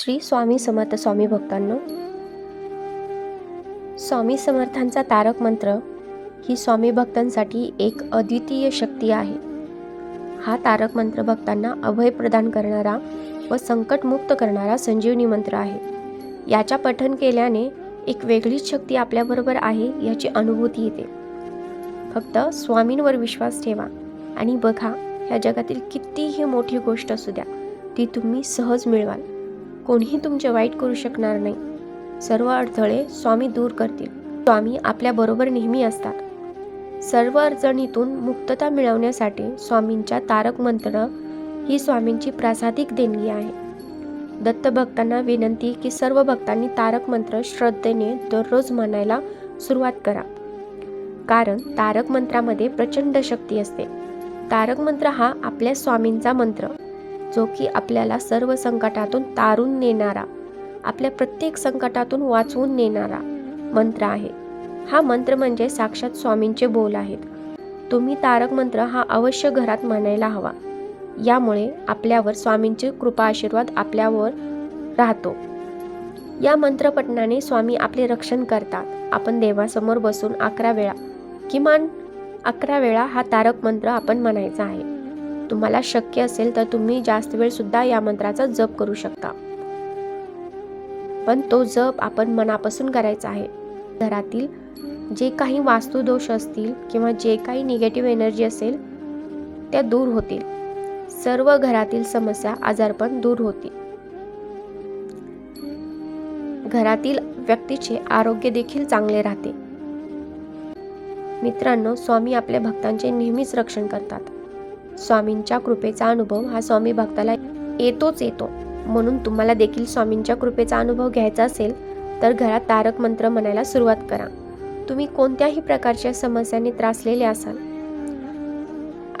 श्री स्वामी समर्थ स्वामी भक्तांनो स्वामी समर्थांचा तारक मंत्र ही स्वामी भक्तांसाठी एक अद्वितीय शक्ती आहे. हा तारक मंत्र भक्तांना अभय प्रदान करणारा व संकटमुक्त करणारा संजीवनी मंत्र आहे. याच्या पठन केल्याने एक वेगळीच शक्ती आपल्याबरोबर आहे याची अनुभूती येते. फक्त स्वामींवर विश्वास ठेवा आणि बघा ह्या जगातील कितीही मोठी गोष्ट असू द्या ती तुम्ही सहज मिळवाल. कोणीही तुमचे वाईट करू शकणार नाही. सर्व अडथळे स्वामी दूर करतील. स्वामी आपल्याबरोबर नेहमी असतात. सर्व अडचणीतून मुक्तता मिळवण्यासाठी स्वामींच्या तारक मंत्र ही स्वामींची प्रासादिक देणगी आहे. दत्त भक्तांना विनंती की सर्व भक्तांनी तारक मंत्र श्रद्धेने दररोज म्हणायला सुरुवात करा. कारण तारक मंत्रामध्ये प्रचंड शक्ती असते. तारक मंत्र हा आपल्या स्वामींचा मंत्र. जो की आपल्याला सर्व संकटातून तारून नेणारा आपल्या प्रत्येक संकटातून वाचवून नेणारा मंत्र आहे. हा मंत्र म्हणजे साक्षात स्वामींचे बोल आहेत. तुम्ही तारक मंत्र हा अवश्य घरात म्हणायला हवा. यामुळे आपल्यावर स्वामींचे कृपा आशीर्वाद आपल्यावर राहतो. या मंत्रपठणाने स्वामी आपले रक्षण करतात. आपण देवासमोर बसून अकरा वेळा किमान अकरा वेळा हा तारक मंत्र आपण म्हणायचा आहे. तुम्हाला शक्य असेल तर तुम्ही जास्त वेळ सुद्धा या मंत्राचा जप करू शकता. पण तो जप आपण मनापासून करायचा आहे. घरातील जे काही वास्तुदोष असतील किंवा जे काही निगेटिव्ह एनर्जी असेल त्या दूर होतील. सर्व घरातील समस्या आजारपण दूर होतील. घरातील व्यक्तीचे आरोग्य देखील चांगले राहते. मित्रांनो स्वामी आपल्या भक्तांचे नेहमीच रक्षण करतात. स्वामींच्या कृपेचा अनुभव हा स्वामी भक्ताला येतोच येतो. म्हणून तुम्हाला देखील स्वामींच्या कृपेचा अनुभव घ्यायचा असेल तर घरात तारक मंत्र म्हणायला सुरुवात करा. तुम्ही कोणत्याही प्रकारच्या समस्यांनी त्रासलेले असाल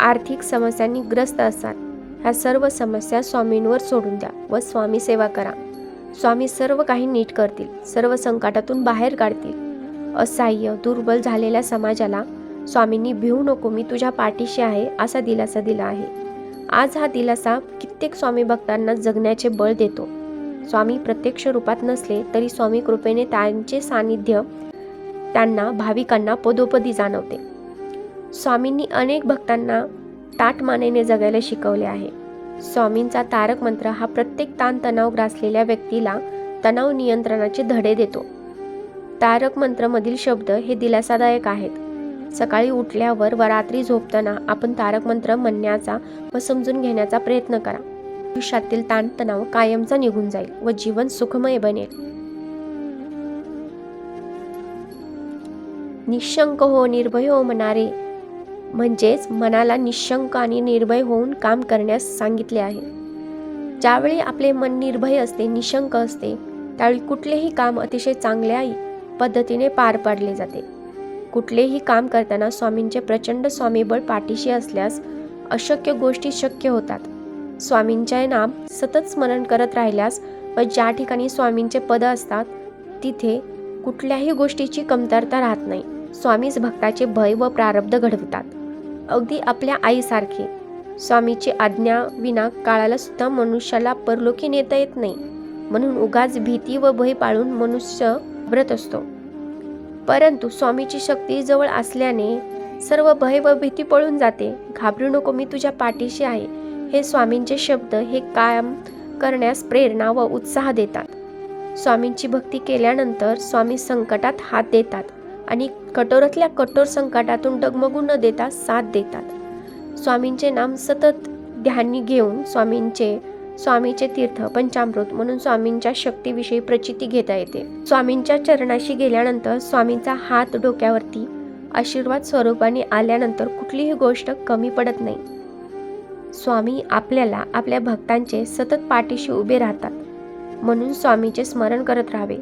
आर्थिक समस्यांनी ग्रस्त असाल ह्या सर्व समस्या स्वामींवर सोडून द्या व स्वामी सेवा करा. स्वामी सर्व काही नीट करतील सर्व संकटातून बाहेर काढतील. असहाय्य दुर्बल झालेल्या समाजाला स्वामींनी भिवू नको मी तुझ्या पाठीशी आहे असा दिलासा दिला आहे. आज हा दिलासा कित्येक स्वामी भक्तांना जगण्याचे बळ देतो. स्वामी प्रत्यक्ष रूपात नसले तरी स्वामी कृपेने त्यांचे सानिध्य त्यांना भाविकांना पदोपदी जाणवते. स्वामींनी अनेक भक्तांना ताट मानेने जगायला शिकवले आहे. स्वामींचा तारक मंत्र हा प्रत्येक ताणतणाव ग्रासलेल्या व्यक्तीला तणाव नियंत्रणाचे धडे देतो. तारक मंत्रमधील शब्द हे दिलासादायक आहेत. सकाळी उठल्यावर व रात्री झोपताना आपण तारक मंत्र म्हणण्याचा व समजून घेण्याचा प्रयत्न करा. आयुष्यातील ताणतणाव कायमचा निघून जाईल व जीवन सुखमय बनेल. निशंक हो निर्भय हो म्हणारे म्हणजेच मनाला निशंक आणि निर्भय होऊन काम करण्यास सांगितले आहे. ज्यावेळी आपले मन निर्भय असते निशंक असते त्यावेळी कुठलेही काम अतिशय चांगल्या पद्धतीने पार पाडले जाते. कुठलेही काम करताना स्वामींचे प्रचंड स्वामीबळ पाठीशी असल्यास अशक्य गोष्टी शक्य होतात. स्वामींचे नाम सतत स्मरण करत राहिल्यास व ज्या ठिकाणी स्वामींचे पद असतात तिथे कुठल्याही गोष्टीची कमतरता राहत नाही. स्वामीच भक्ताचे भय व प्रारब्ध घडवतात. अगदी आपल्या आईसारखे स्वामीची आज्ञा विना काळाला सुद्धा मनुष्याला परलोकी नेता येत नाही. म्हणून उगाच भीती व भय पाळून मनुष्य घाबरत असतो. परंतु स्वामीची शक्ती जवळ असल्याने सर्व भय व भीती पळून जाते. घाबरू नको मी तुझ्या पाठीशी आहे. हे स्वामींचे शब्द हे कायम करण्यास प्रेरणा व उत्साह देतात. स्वामींची भक्ती केल्यानंतर स्वामी संकटात हात देतात आणि कठोरातल्या कठोर संकटातून डगमगू न देता साथ देतात. स्वामींचे नाम सतत ध्यानी घेऊन स्वामींचे स्वामीचे तीर्थ पंचामृत म्हणून स्वामींच्या शक्तीविषयी प्रचिती घेता येते. स्वामींच्या चरणाशी गेल्यानंतर स्वामींचा हात डोक्यावरती आशीर्वाद स्वरूपाने आल्यानंतर कुठलीही गोष्ट कमी पडत नाही. स्वामी आपल्याला आपल्या भक्तांचे सतत पाठीशी उभे राहतात म्हणून स्वामीचे स्मरण करत राहावे.